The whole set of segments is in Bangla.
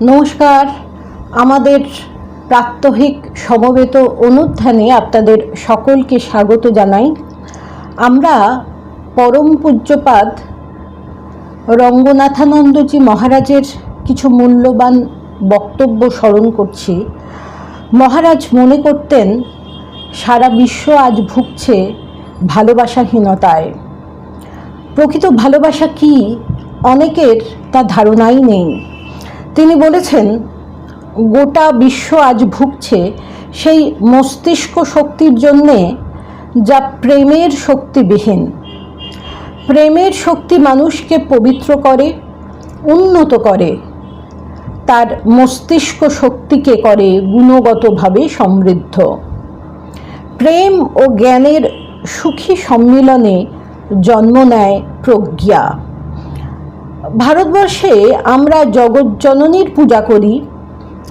নমস্কার। আমাদের প্রাত্যহিক সমবেত অনুধ্যানে আপনাদের সকলকে স্বাগত জানাই। আমরা পরম পূজ্যপাদ রঙ্গনাথানন্দজি মহারাজের কিছু মূল্যবান বক্তব্য স্মরণ করছি। মহারাজ মনে করতেন, সারা বিশ্ব আজ ভুগছে ভালোবাসাহীনতায়। প্রকৃত ভালোবাসা কি? অনেকের তা ধারণাই নেই। তিনি বলেছেন, গোটা বিশ্ব আজ ভুগছে সেই মস্তিষ্ক শক্তির জন্যে যা প্রেমের শক্তিবিহীন। প্রেমের শক্তি মানুষকে পবিত্র করে, উন্নত করে। তার মস্তিষ্ক শক্তিকে করে গুণগতভাবে সমৃদ্ধ। প্রেম ও জ্ঞানের সুখী সম্মিলনে জন্ম নেয় প্রজ্ঞা। ভারতবর্ষে আমরা জগজ্জননীর পূজা করি,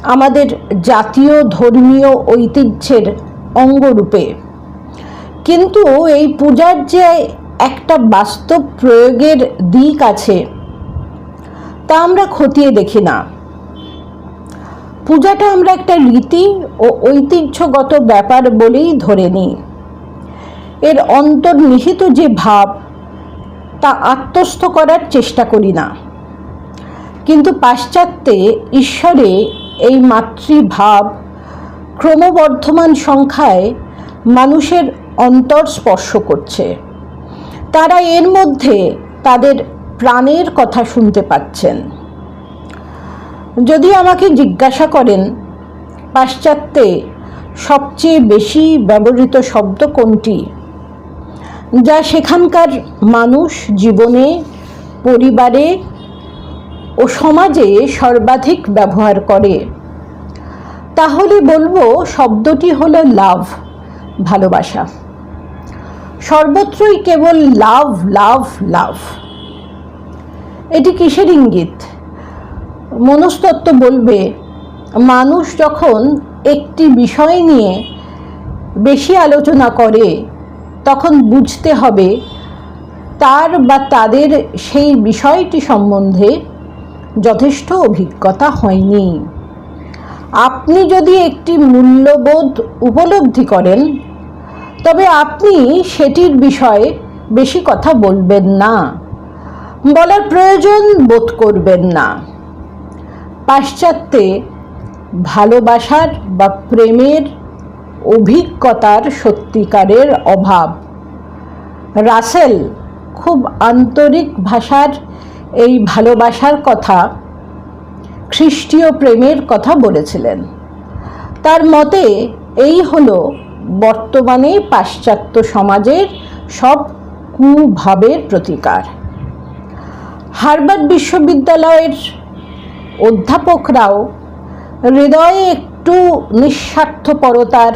আমাদের জাতীয় ধর্মীয় ঐতিহ্যের অঙ্গরূপে। কিন্তু এই পূজার যে একটা বাস্তব প্রয়োগের দিক আছে, তা আমরা খতিয়ে দেখি না। পূজাটা আমরা একটা রীতি ও ঐতিহ্যগত ব্যাপার বলেই ধরে নিই। এর অন্তর্নিহিত যে ভাব তা আত্মস্থ করার চেষ্টা করি না। কিন্তু পাশ্চাত্যে ঈশ্বরে এই মাতৃভাব ক্রমবর্ধমান সংখ্যায় মানুষের অন্তর স্পর্শ করছে। তারা এর মধ্যে তাদের প্রাণের কথা শুনতে পাচ্ছেন। যদি আমাকে জিজ্ঞাসা করেন, পাশ্চাত্যে সবচেয়ে বেশি ব্যবহৃত শব্দ কোনটি? যা সেখানকার মানুষ জীবনে, পরিবারে ও সমাজে সর্বাধিক ব্যবহার করে। তাহলে বলব শব্দটি হলো লাভ, ভালোবাসা। সর্বত্রই কেবল লাভ লাভ লাভ। এটি কিসের ইঙ্গিত? মনস্তত্ত্ব বলবে, মানুষ যখন একটি বিষয় নিয়ে বেশি আলোচনা করে তখন বুঝতে হবে তার বা তাদের সেই বিষয়টি সম্বন্ধে যথেষ্ট অভিজ্ঞতা হয়নি। আপনি যদি একটি মূল্যবোধ উপলব্ধি করেন, তবে আপনি সেটির বিষয়ে বেশি কথা বলবেন না, বলার প্রয়োজন বোধ করবেন না। পাশ্চাত্যে ভালোবাসার বা প্রেমের অভিজ্ঞতার সত্যিকারের অভাব। রাসেল খুব আন্তরিক ভাষার এই ভালোবাসার কথা, খ্রিস্টীয় প্রেমের কথা বলেছিলেন। তার মতে এই হল বর্তমানে পাশ্চাত্য সমাজের সব কুভাবের প্রতিকার। হার্ভার্ড বিশ্ববিদ্যালয়ের অধ্যাপকরাও হৃদয়ে একটু নিঃস্বার্থপরতার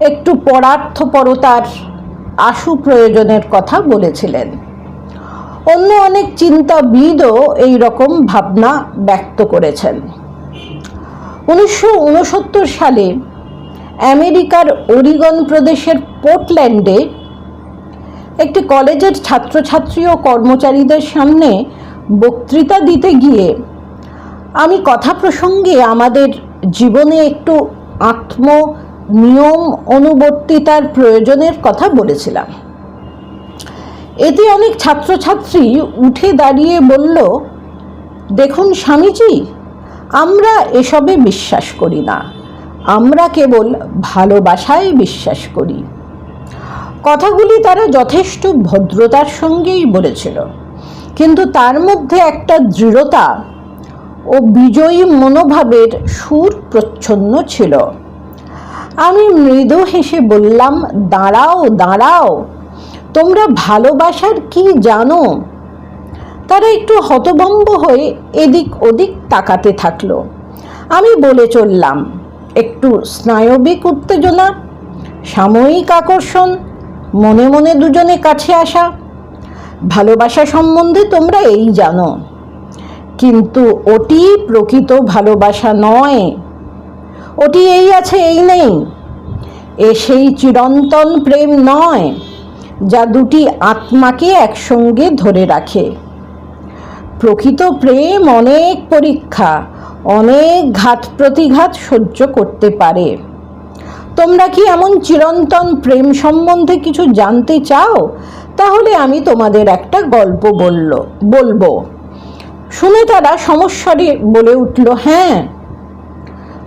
একটু পরার্থপরতার আশু প্রয়োজনের কথা বলেছিলেন। অন্য অনেক চিন্তাবিদও এই রকম ভাবনা ব্যক্ত করেছেন। উনিশশো উনসত্তর সালে আমেরিকার ওরিগন প্রদেশের পোর্টল্যান্ডে একটি কলেজের ছাত্রছাত্রী ও কর্মচারীদের সামনে বক্তৃতা দিতে গিয়ে আমি কথা প্রসঙ্গে আমাদের জীবনে একটু আত্ম নিয়ম অনুবর্তিতার প্রয়োজনের কথা বলেছিলাম। এতে অনেক ছাত্রছাত্রী উঠে দাঁড়িয়ে বলল, দেখুন স্বামীজি, আমরা এসবে বিশ্বাস করি না। আমরা কেবল ভালোবাসায় বিশ্বাস করি। কথাগুলি তারা যথেষ্ট ভদ্রতার সঙ্গেই বলেছিল। কিন্তু তার মধ্যে একটা দৃঢ়তা ও বিজয়ী মনোভাবের সুর প্রচ্ছন্ন ছিল। আমি মৃদু হেসে বললাম, দাঁড়াও দাঁড়াও, তোমরা ভালোবাসার কি জানো? তারা একটু হতভম্ব হয়ে এদিক ওদিক তাকাতে থাকল। আমি বলে চললাম, একটু স্নায়বিক উত্তেজনা, সাময়িক আকর্ষণ, মনে মনে দুজনে কাছে আসা। ভালোবাসা সম্বন্ধে তোমরা এই জানো। কিন্তু ওটি প্রকৃত ভালোবাসা নয়। ওটি এই আছে, এই নেই। এ সেই চিরন্তন প্রেম নয়, যা দুটি আত্মাকে একসঙ্গে ধরে রাখে। প্রকৃত প্রেম অনেক পরীক্ষা, অনেক ঘাত প্রতিঘাত সহ্য করতে পারে। তোমরা কি এমন চিরন্তন প্রেম সম্বন্ধে কিছু জানতে চাও? তাহলে আমি তোমাদের একটা গল্প বলল, বলব। শুনে তারা সমস্যারে বলে উঠল হ্যাঁ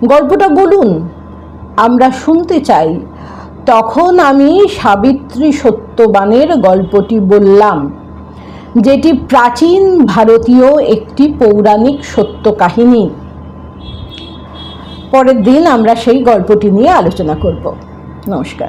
গল্পটা বলুন। আমরা শুনতে চাই। তখন আমি সাবিত্রী সত্যবানের গল্পটি বললাম, যেটি প্রাচীন ভারতীয় একটি পৌরাণিক সত্য কাহিনী পরের দিন আমরা সেই গল্পটি নিয়ে আলোচনা করব। নমস্কার।